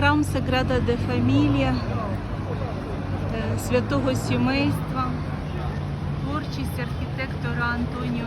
храм Саграда де Фамілія е, святого сімейства, творчість архітектора Антоніо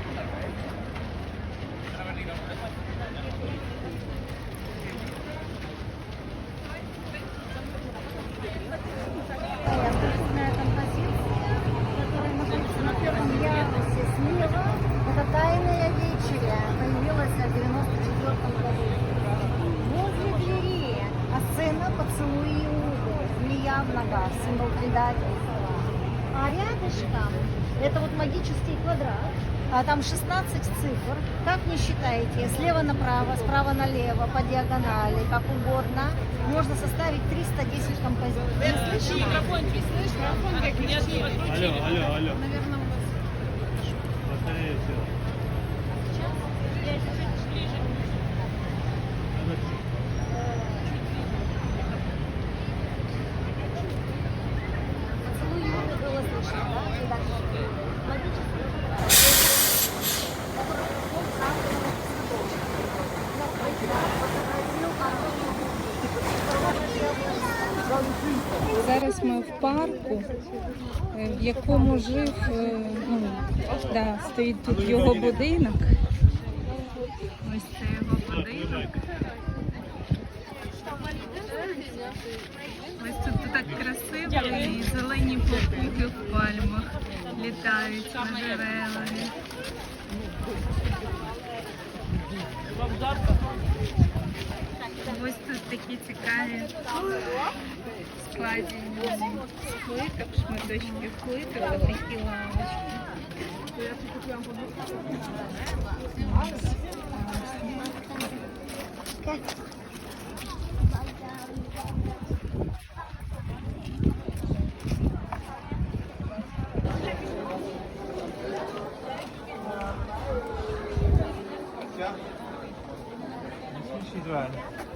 Ногах, символ предательства. А рядышком это вот магический квадрат. А там 16 цифр. Как не считаете, слева направо, справа налево, по диагонали, как угодно, можно составить 310 композиций. Не слышно? Алло, алло, алло. Батарея села. Поцелуй Зараз ми в парку, е, в якому жив, е, ну, да, стоїть тут його будинок. Ось це його будинок. Ось тут так красиво і зелені попуги в пальмах літають на деревами. Ось тут такі цікаві складені з плиток, шматочки плиток, отакі лавочки. 气出了。